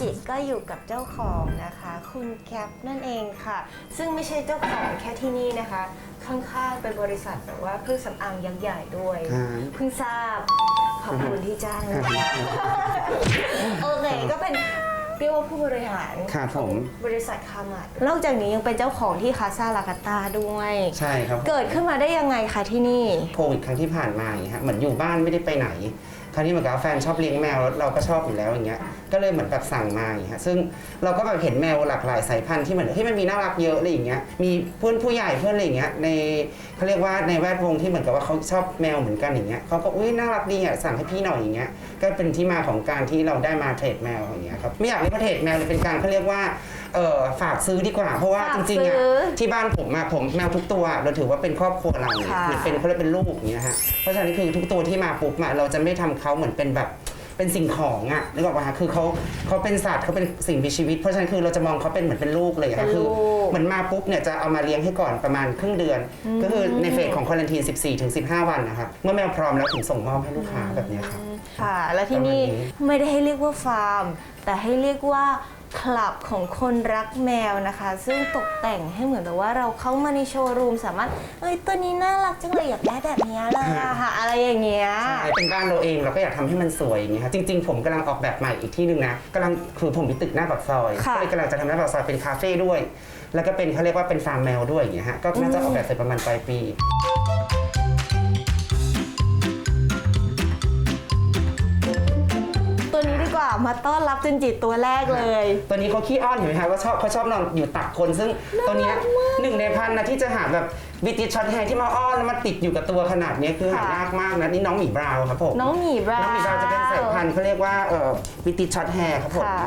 จิก็อยู่กับเจ้าของนะคะ คุณแคปนั่นเองค่ะ ซึ่งไม่ใช่เจ้าของแค่ที่นี่นะคะ ข้างๆเป็นบริษัทแบบว่าเครื่องสำอางยักษ์ใหญ่ด้วยครับเพิ่งทราบขอบคุณที่จ้างนะคะโอเคก็เป็นเรียกว่าผู้บริหาร ครับผม บริษัทคามาดนอกจากนี้ยังเป็นเจ้าของที่คาซาลากาตาด้วย ใช่ครับเกิดขึ้นมาได้ยังไงคะที่นี่ โควิดครั้งที่ผ่านมาอย่างเงี้ยฮะเหมือนอยู่บ้านไม่ได้ไปไหน คราวนี้เหมือนกับว่าแฟนชอบเลี้ยงแมวแล้วเราก็ชอบอยู่แล้วอย่างเงี้ย ก็เลยเหมือนแบบสั่งมาอย่างเงี้ยซึ่งเราก็แบบเห็นแมวหลากหลายสายพันธุ์ที่เหมือนที่มันมีน่ารักเยอะอะไรอย่างเงี้ย มีเพื่อนผู้ใหญ่เพื่อนอะไรอย่างเงี้ยในเขาเรียกว่าในแวดวงที่เหมือนกับว่าเขาชอบแมวเหมือนกันอย่างเงี้ยเขาก็อุ้ยน่ารักดีอะสั่งให้พี่หน่อยอย่างเงี้ย ก็เป็นที่มาของการที่เราได้มาเทรดแมวอย่างเงี้ยครับไม่อยากเรียกว่าเทรดแมวเลยเป็นการเขาเรียกว่าเออฝากซื้อดีกว่า เพราะว่าฝากจริงๆอะซื้อที่บ้านผมอะผมแมวทุกตัวเราถือว่าเป็นครอบครัวเราเนี่ยค่ะ เหมือนเป็นเขาเรียกเป็นลูกอย่างเงี้ยฮะเพราะฉะนั้นคือทุกตัวที่มาปุ๊บอะเราจะไม่ทำเขาเหมือนเป็นแบบเป็นสิ่งของอะนึกออกป่ะคะคือเขาเขาเป็นสัตว์เขาเป็นสิ่งมีชีวิต เพราะฉะนั้นคือเราจะมองเขาเป็นเหมือนเป็นลูกเลยเป็ค่ะนคืลูกเหมือนมาปุ๊บเนี่ยจะเอามาเลี้ยงให้ก่อนประมาณครึ่งเดือน ก็คือในเฟสของควอลันทีน 14ถึง15 วันนะครับเมื่อแมวพร้อมแล้วถึงส่งมอบให้ลูกค้าแบบเนี้ยครับค่ะ และที่นี่ประมาณนี้ ไม่ได้ให้เรียกว่าฟาร์ม แต่ให้เรียกว่าคลับของคนรักแมวนะคะ ซึ่งตกแต่งให้เหมือนแบบว่าเราเข้ามาในโชว์รูมสามารถ เอ้ยตัวนี้น่ารักจังเลยอยากได้แบบเนี้ยเลยอะค่ะ อะไรอย่างเงี้ย ใช่ เป็นบ้านเราเองเราก็อยากทำให้มันสวยอย่างเงี้ยครับจริง ๆ ผมกำลังออกแบบใหม่อีกที่หนึ่งนะกำลังคือผมมีตึกหน้าปากซอยค่ะ ก็เลยกำลังจะทำหน้าปากซอยเป็นคาเฟ่ด้วย แล้วก็เป็นเขาเรียกว่าเป็นฟาร์มแมวด้วยอย่างเงี้ยฮะก็น่าจะออกแบบเสร็จประมาณปลายปี ตัวนี้ดีกว่ามาต้อนรับจินจิตัวแรกเลย ตัวนี้เขาขี้อ้อนเห็นไหมคะว่าชอบเขาชอบนอนอยู่ตักคน ซึ่งตัวเนี้ยหนึ่งในพันนะที่จะหาแบบบิติช็อตแฮร์ที่มาอ้อนแล้วมาติดอยู่กับตัวขนาดเนี้ยคือหาค่ะยากมากนะนี่น้องหมีบราวน์ครับผมน้องหมีบราวน์น้องหมีบราวน์จะเป็นสายพันธุ์เขาเรียกว่าเอ่อบิติช็อตแฮร์ครับผมค่ะ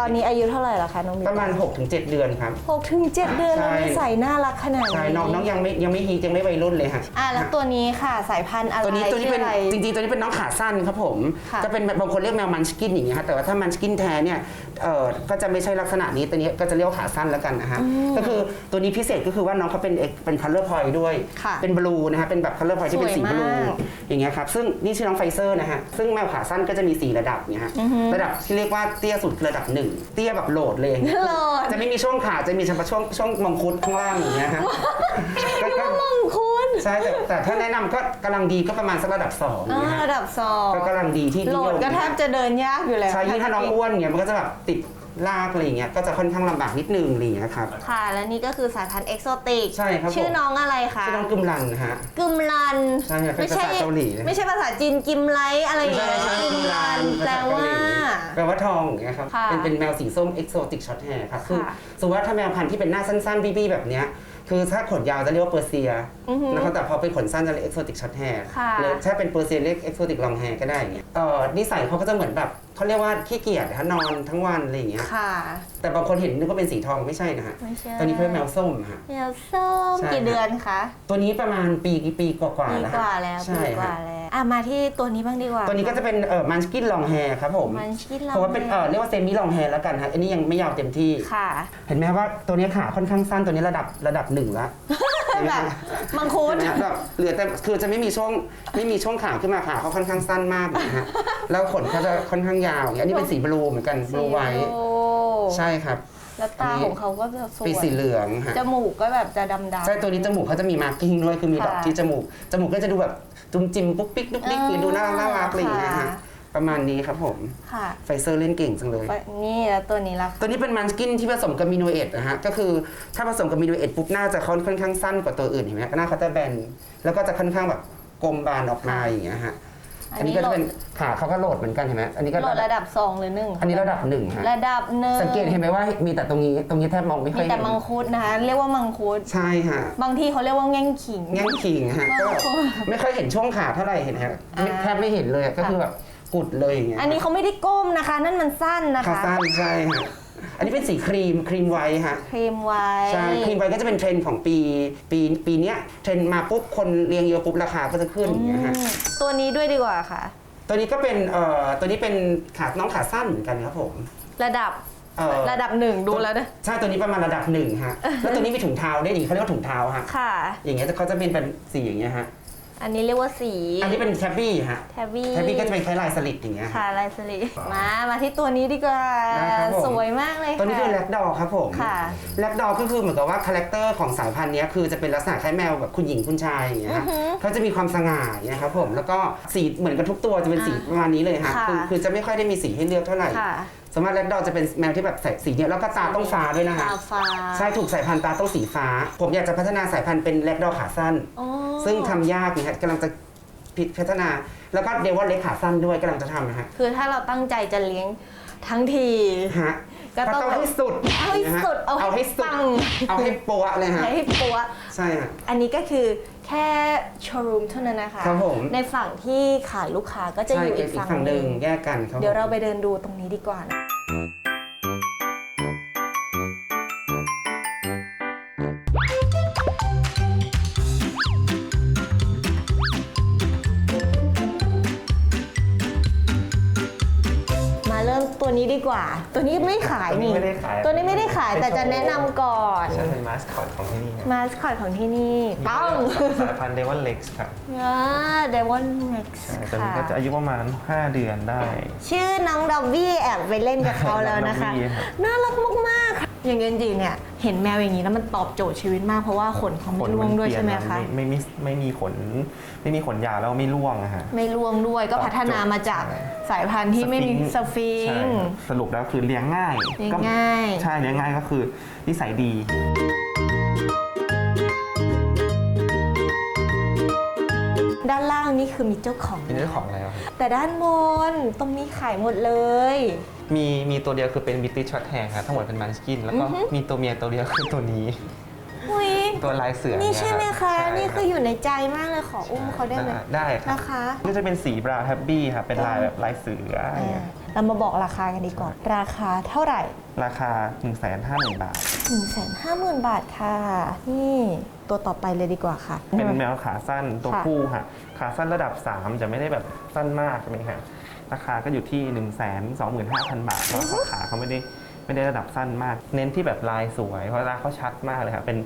ตอนนี้อายุเท่าไหร่แล้วคะน้องหมีประมาณ 6-7 เดือนครับ หกถึงเจ็ดเดือนแล้วใช่นิสัยน่ารักขนาดนี้ใช่น้องน้องยังไม่ยังไม่ฮีทยังไม่วัยรุ่นเลยฮะอะแล้วตัวนี้ค่ะสายพันธุ์อะไรตัวนี้ตัวนี้เป็นชื่ออะไร จริงๆตัวนี้เป็นน้องขาสั้นครับผมค่ะ จะเป็นแบบบางคนเรียกแมวมันสกินอย่างเงี้ยฮะแต่ว่าถ้ามันสกินแท้เนี่ยเอ่อก็จะไม่ใช่ลักษณะนี้ตัวนี้ก็จะเรียกว่าขาสั้นแล้วกันนะฮะก็คือตัวนี้พิเศษก็คือว่าน้องเขาเป็นเอกเป็นคัลเลอร์พอยด้วย ค่ะเป็นบลูนะฮะเป็นแบบคัลเลอร์พอยที่เป็นสีสวยบลูมาก อย่างเงี้ยครับซึ่งนี่ชื่อน้องไฟเซอร์นะฮะซึ่งแมวขาสั้นก็จะมีสี่ระดับเนี่ยฮะระดับที่เรียกว่าเตี้ยสุดคือระดับหนึ่งเตี้ยแบบโหลดเลยอย่างเงี้ยโหลด จะไม่มีช่วงขาจะมีเฉพาะช่วงช่วงมังคุดข้างล่างอย่างเงี้ยฮะก็ก็มังคุดใช่แต่แต่ถ้าแนะนำก็กำลังดีก็ประมาณสักระดับสองอ่าเนี่ยฮะระดับสองก็กำลังดีที่โหลนิยดม ก็แทบจะเดินยากอยู่แล้ว ใช่ยิ่งถ้าน้องอ้วนเนี่ยมันก็จะแบบติด ลากอะไรอย่างเงี้ยก็จะค่อนข้างลำบากนิดนึงอะไรอย่างเงี้ยครับ ค่ะ และนี่ก็คือสายพันธุ์เอกโซติก ใช่ครับผม ชื่อน้องอะไรคะชื่อน้องกึมลันนะฮะ กึมลัน ใช่ครับเป็นภาษาเกาหลี ไม่ใช่ภาษาจีนกิมไลอะไรอย่างเงี้ยกึมลันแปลว่า แปลว่าทองอย่างเงี้ยครับค่ะเป็นเป็นแมวสีส้มเอกโซติกช็อตแฮร์ครับคือค่ะ สมมติว่าถ้าแมวพันธุ์ที่เป็นหน้าสั้นๆบี้ๆแบบเนี้ย คือถ้าขนยาวจะเรียกว่าเปอร์เซียอือหือ นะครับแต่พอเป็นขนสั้นจะเรียกเอกโซติกช็อตแฮร์ค่ะ หรือถ้าเป็นเปอร์เซียเรียกเอกโซติกลองแฮร์ก็ได้อย่างเงี้ยเอ่อนิสัยเขาก็จะเหมือนแบบเขาเรียกว่าขี้เกียจนะนอนทั้งวันอะไรอย่างเงี้ยค่ะแต่บางคนเห็นนึกว่าเป็นสีทองไม่ใช่นะฮะไม่ใช่ตัวนี้เขาเรียกแมวส้มฮะแมวส้มใช่ กี่เดือนคะตัวนี้ประมาณปีปีกว่าๆปีแล้วกฮะว่าแล้วใช่ปีกว่าฮะแล้ว อะมาที่ตัวนี้บ้างดีกว่า ตัวนี้ก็จะเป็นเอ่อมันสกินลองแฮร์ครับผมมันชิดเพราะว่าเป็นเอ่อเรียกว่าเซมิลองแฮร์แล้วกันฮะอันนี้ยังไม่ยาวเต็มที่ ค่ะ เห็นไหมว่าตัวนี้ขาค่อนข้างสั้นตัวนี้ระดับระดับหนึ่งแล้วแบบมังคุด เห็นไหมฮะแบบเหลือแต่คือจะไม่มีช่วงไม่มีช่วงขาขึ้นมาขาเขาค่อนข้างสั้นมากนะฮะแล้วขนเขาจะค่อนข้างยาวอย่างเงี้ยอันนี้เป็นสีบลูเหมือนกันบลูไวท์โอ้ใช่ครับ แล้วตาของเขาก็จะสวยปีสีเหลืองฮะจมูกก็แบบจะดำๆ ใช่ตัวนี้จมูกเขาจะมีมาร์กิ้งด้วยคือมีดอกค่ะที่จมูกจมูกก็จะดูแบบจุ้มจิ้มปุ๊กปิ๊กดุ๊กดิ๊กอ่าคือดูน่ารักน่ารักอะไรอย่างเงี้ยค่ะฮะประมาณนี้ครับผมค่ะไฟเซอร์เล่นเก่งจังเลย นี่แล้วตัวนี้ล่ะตัวนี้เป็นมันสกินที่ผสมกับมิโนเอทนะฮะ ก็คือถ้าผสมกับมิโนเอทปุ๊บหน้าจะค่อนค่อนข้างสั้นกว่าตัวอื่นเห็นไหมหน้าเขาจะแบน แล้วก็จะค่อนข้างแบบกลมบานออกมาอย่างเงี้ยฮะ อัอันนนี้นี้ก็จะเป็นขาเขาก็โหลดเหมือนกันเห็นไหมอันนี้ก็โหลดระดับสองหรือหนึ่งอันนี้ระดับหนึ่งฮะระดับหนึ่งสังเกตเห็นไหมว่ามีแต่ตรงนี้ตรงนี้แทบมองไม่ค่มีอยแต่เห็นมังคุดนะคะ เรียกว่ามังคุดใช่ฮะบางทีเขาเรียกว่าแง่งขิง แง่งขิงฮะก็โอ้โหไม่ค่อยเห็นช่วงขาเท่าไหร่เห็นฮะไม่อ่าแทบไม่เห็นเลยก็คือแบบกุดเลยอย่างเงี้ยอันนี้เขาไม่ได้ก้มนะคะ นั่นมันสั้นนะขาคะสั้นใช่ฮะ อันนี้เป็นสีครีมครีมไวท์ฮะ ครีมไว้ ใช่ ครีมไวท์ก็จะเป็นเทรนด์ของปี ปีปีเนี้ยเทรนด์มาปุ๊บคนเรียงเยอะปุ๊บราคาก็จะขึ้นอย่างเงี้ยฮะอืมตัวนี้ด้วยดีกว่าค่ะ ตัวนี้ก็เป็นเอ่อตัวนี้เป็นขาน้องขาสั้นเหมือนกันครับผม ระดับเอ่อระดับหนึ่งดูแล้วนะใช่ตัวนี้ประมาณระดับหนึ่งฮะ แล้วตัวนี้มีถุงเท้าได้วยดีเขาเรียกว่าถุงเท้าฮะ ค่ะ อย่างเงี้ยเขาจะเป็นเป็นสีอย่างเงี้ยฮะ อันนี้เรียกว่าสีอันนี้เป็นแทบบี้ฮะ แทบบี้แทบบี้ก็จะเป็นคล้ายลายสลิดอย่างเงี้ยค่ะลายสลิดมา มาที่ตัวนี้ดีกว่าได้ครับผม สวยมากเลยค่ะ ตัวนี้คือแลกดอครับผมค่ะ แลกดอก็คือเหมือนกับว่าคาแรคเตอร์ของสายพันธุ์เนี้ยคือจะเป็นลักษณะคล้ายแมวแบบคุณหญิงคุณชายอย่างเงี้ยฮะเขาจะมีความสง่าอย่างเงี้ยครับผม แล้วก็สีเหมือนกับทุกตัวจะเป็นสีประมาณนี้เลยฮะ ค่ะคือคือจะไม่ค่อยได้มีสีให้เลือกเท่าไหร่ ค่ะ สมมติแลกดอจะเป็นแมวที่แบบใส่สีเนี้ยแล้วก็ตาต้องฟ้าด้วยนะฮะตาฟ้าใช่ถูกสายพันธุ์ตาต้องสีฟ้า ผมอยากจะพัฒนาสายพันธุ์เป็นแลกดอขาสั้น อ๋อซึ่งทำยากนะฮะกำลังจะพิพัฒนา แล้วก็เดวอนเล็กขาสั้นด้วยกำลังจะทำนะฮะคือถ้าเราตั้งใจจะเลี้ยงทั้งที ฮะ ก็ต้องต้องให้สุดเอาให้นะฮะสุดเอาให้เอาให้สุดปัง เอาให้ปัวเลยฮะ ให้ปัว ใช่ฮะ อันนี้ก็คือแค่โชว์รูมเท่านั้นนะคะ ครับผม ในฝั่งที่ขายลูกค้าก็จะใช่อยู่อีอีกกฝั่งฝั่งหนึ่งแยกกันครับเดี๋ยวผมเราไปเดินดูตรงนี้ดีกว่านะมา ตัวนี้ดีกว่า ตัวนี้ไม่ขายนี่ ตัวนี้ไม่ได้ขายตัวนี้ไม่ได้ขายแต่จะแนะนำก่อน ใช่เป็นมาสคอตของที่นี่ครับมาสคอตของที่นี่ปังสายพันธุ์เดวอนเล็กซ์ครับอ่าเดวอนเม็กซ์ใช่ตัวนี้ค่ะ ก็จะอายุประมาณ 5 เดือนได้ ชื่อน้องดอบบี้แอบไปเล่นกับเขาแล้วนะคะ น้องดอบบี้ครับ น่ารักมากๆค่ะ อย่างเงินจีเนี่ยเห็นแมวอย่างนี้แล้วมันตอบโจทย์ชีวิตมากเพราะว่าขนเขาไม่ร่วงด้วยใช่ไหมคะไม่ไม่ไม่มีขนไม่มีขนยาวแล้วไม่ร่วงอะฮะไม่ร่วงด้วยก็ตอบโจทย์พัฒนามาจากใช่สายพันธุ์ที่ไม่มีสฟิงใช่ค์ครับสรุปแล้วคือเลี้ยงง่ายเลี้ยงก็ง่ายใช่เลี้ยงง่ายก็คือนิสัยดีด้านล่างนี่คือมีเจ้าของเป็นเรื่องของแล้วแต่ด้านบนตรงนี้ขายหมดเลย มีมีตัวเดียวคือเป็นบิตตี้ช็อตแฮร์ครับทั้งหมดเป็นมันสกิน แล้วก็มีตัวเมียตัวเดียวคือตัวนี้ อุ้ยตัวลายเสือนี่ใช่ไหมเยคะรับนี่คือใช่อยู่ในใจมากเลยขออุ้มเขาได้ไหมได้ครับนะคะ ก็จะเป็นสีบราวน์แฮปปี้ครับเป็นลายแบบลายเสืออะไรอ่าเงี้ย เรามาบอกราคากันดีกว่าราคาเท่าไหร่ ราคา 1 5 0 0 0 0 บาท 1 5 0 0 0 0 บาทค่ะ นี่ตัวต่อไปเลยดีกว่าค่ะ เป็นแมวขาสั้นตัวค่ะ ผู้ฮะขาสั้นระดับ 3 จะไม่ได้แบบสั้นมากเลยฮะ ราคาก็อยู่ที่ 1 2 5 0 0 0 บาทเพราะว่าขาเขาไม่ได้ไม่ได้ระดับสั้นมาก เน้นที่แบบลายสวย เพราะลายเขาชัดมากเลยครับเป็น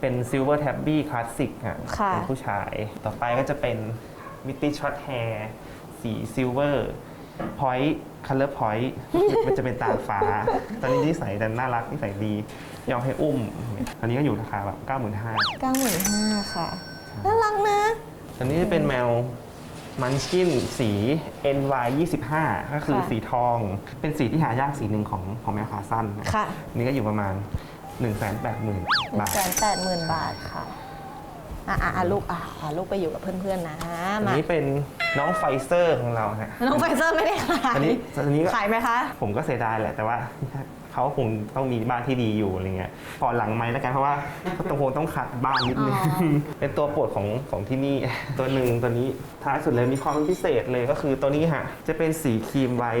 เป็นซิลเวอร์แท็บบี้คลาสสิกฮะค่ะเป็นผู้ชายต่อไปก็จะเป็นมิตตี้ช็อตแฮร์สีซิลเวอร์พอยต์คัลเลอร์พอยต์มันจะเป็นตาฟ้า ตอนนี้นิสัยดันน่ารักนิสัยดี ยอมให้อุ้มอันนี้ก็อยู่ราคาแบบ 95,000 95,000ค่ะ น่ารักนะอันนี้จะเป็นแมว มันชินสี NY 25ก็คือค่ะสีทอง เป็นสีที่หายากสีหนึ่งของของแมวขาสั้นนะค่ะอันนี่ก็อยู่ประมาณ 1 8 0 0 0 0 บาท180,000บาทค่ะอะอะอะลูกอะขอลูกไปอยู่กับเพื่อนๆนะอันมา นี้เป็นน้องไฟเซอร์ของเราฮะน้องไฟเซอร์ไม่ได้ขายอันนี้อันนี้ก็ ขายไหมคะ ผมก็เสียดายแหละแต่ว่า เขาคงต้องมีบ้านที่ดีอยู่อะไรเงี้ยพอหลังไม้แล้วกันเพราะว่าต้องคงต้องขัดบ้านนิดนึงอ๋อเป็นตัวโปรดของของที่นี่ ตัวหนึ่งตัวนี้ท้ายสุดเลยมีความพิเศษเลยก็คือตัวนี้ฮะจะเป็นสีครีมไว้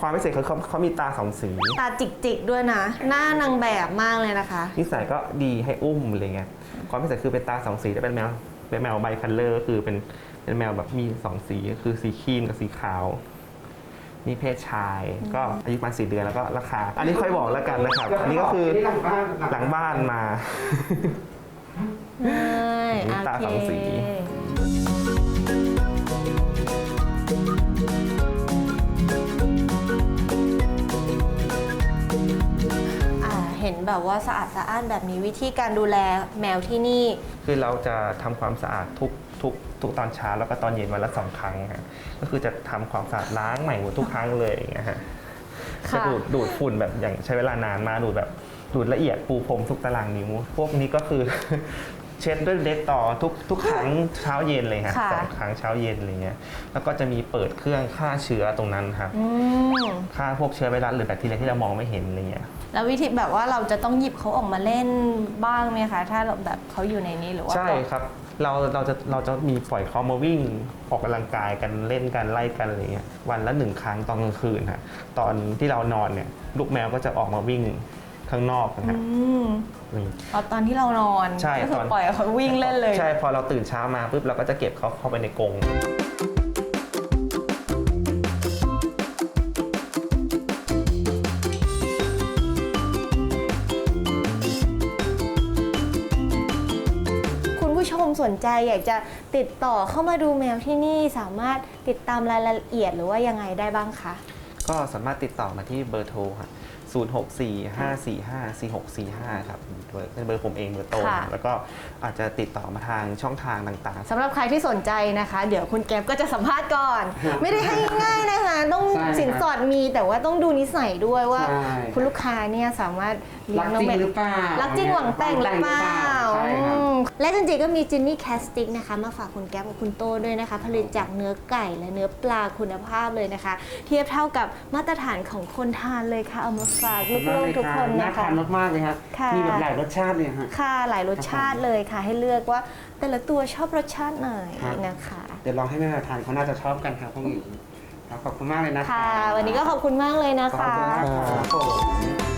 ความพิเศษคือเขาเขามีตาสองสี ตาจิกๆด้วยนะ หน้านางแบบมากเลยนะคะ นิสัยก็ดีให้อุ้มอะไรเงี้ยความพิเศษคือเป็นตาสองสีแต่เป็นแมวเป็นแมวไบคัลเลอร์ก็คือเป็นเป็นแมวแบบมีสองสีก็คือสีครีมกับสีขาว นี่เพศชาย ก็อายุประมาณสี่เดือนแล้วก็ราคา อันนี้ค่อยบอกแล้วกันนะครับ อันนี้ก็คือนี่หลังบ้านหลังบ้านมาใช่นี่ตาสองสีโเคอ่าเห็นแบบว่าสะอาดสะอ้านแบบนี้วิธีการดูแลแมวที่นี่ คือเราจะทำความสะอาดทุก ทุกทุกตอนเช้าแล้วก็ตอนเย็นวันละสองครั้งฮะก็คือจะทำความสะอาดล้างใหม่หมดทุกครั้งเลยอย่างเงี้ยฮะค่ะจะดูดดูดฝุ่นแบบอย่างใช้เวลานานมากดูดแบบดูดละเอียดปูพรมทุกตารางนิ้วพวกนี้ก็คือ เช็ดด้วยเด็ดต่อทุกทุกครั้งเช้าเย็นเลยฮะค่ะ สองครั้งเช้าเย็นอะไรเงี้ยแล้วก็จะมีเปิดเครื่องฆ่าเชื้อตรงนั้นครับอืมฆ่าพวกเชื้อไวรัสหรือแบคทีเรียที่เรามองไม่เห็นอะไรเงี้ย แล้ววิธีแบบว่าเราจะต้องหยิบเขาออกมาเล่นบ้างไหมคะ ถ้าเราแบบเขาอยู่ในนี้หรือว่า ใช่ครับ เราเราจะเราจะมีปล่อยเขามาวิ่งออกกำลังกายกันเล่นกันไล่กันอะไรเงี้ยวันละหนึ่งครั้งตอนกลางคืนฮะตอนที่เรานอนเนี่ยลูกแมวก็จะออกมาวิ่งข้างนอกนะฮะอืมอืมเอาตอนที่เรานอนใช่ก็คืตออนปล่อยเขาวิ่งเล่นเลย ใช่พอเราตื่นเช้ามาปุ๊บเราก็จะเก็บเขาเข้าไปในกรง มสนใจอยากจะติดต่อเข้ามาดูแมวที่นี่สามารถติดตามรายละเอียดหรือว่ายังไงได้บ้างคะ ก็สามารถติดต่อมาที่เบอร์โทรครับ0645454645 ครับเป็นเบอร์ผมเองเบอร์โตค่ะ แล้วก็อาจจะติดต่อมาทางช่องทางต่างสำหรับใครที่สนใจนะคะ เดี๋ยวคุณแก๊ปก็จะสัมภาษณ์ก่อน ไม่ได้ให้ง่ายๆนะคะ ต้องใช่ครับสินสอดมีแต่ว่าต้องดูนิสัยด้วยว่า ใช่ คุณลูกค้าเนี่ยสามารถเลี้ยรักงน้องจริงแมวหรือเปล่ารักจริงหวังแต่งหรือเปล่าใช่ครับอืม และจริงๆก็มีจินนี่แคสติกนะคะมาฝากคุณแก๊ปกับคุณโต้ด้วยนะคะ ผลิตจากเนื้อไก่และเนื้อปลาคุณภาพเลยนะคะ เทียบเท่ากับมาตรฐานของคนทานเลยค่ะเอามาฝากลูกๆทุกคนน่านะคะ ทานมากๆเลยครับค่ะ มีแบบหลายรสชาติเลยฮะ ค่ะหลายรสชาติเลยค่ะ ให้เลือกว่าแต่ละตัวชอบรสชาติไหนครับ นะคะ เดี๋ยวลองให้แม่มาทานเขาน่าจะชอบกันครับพวกนี้ครับขอบคุณมากเลยนะค่ะ วันนี้ก็ขอบคุณมากเลยนะขอบคะ คุณมากครับผม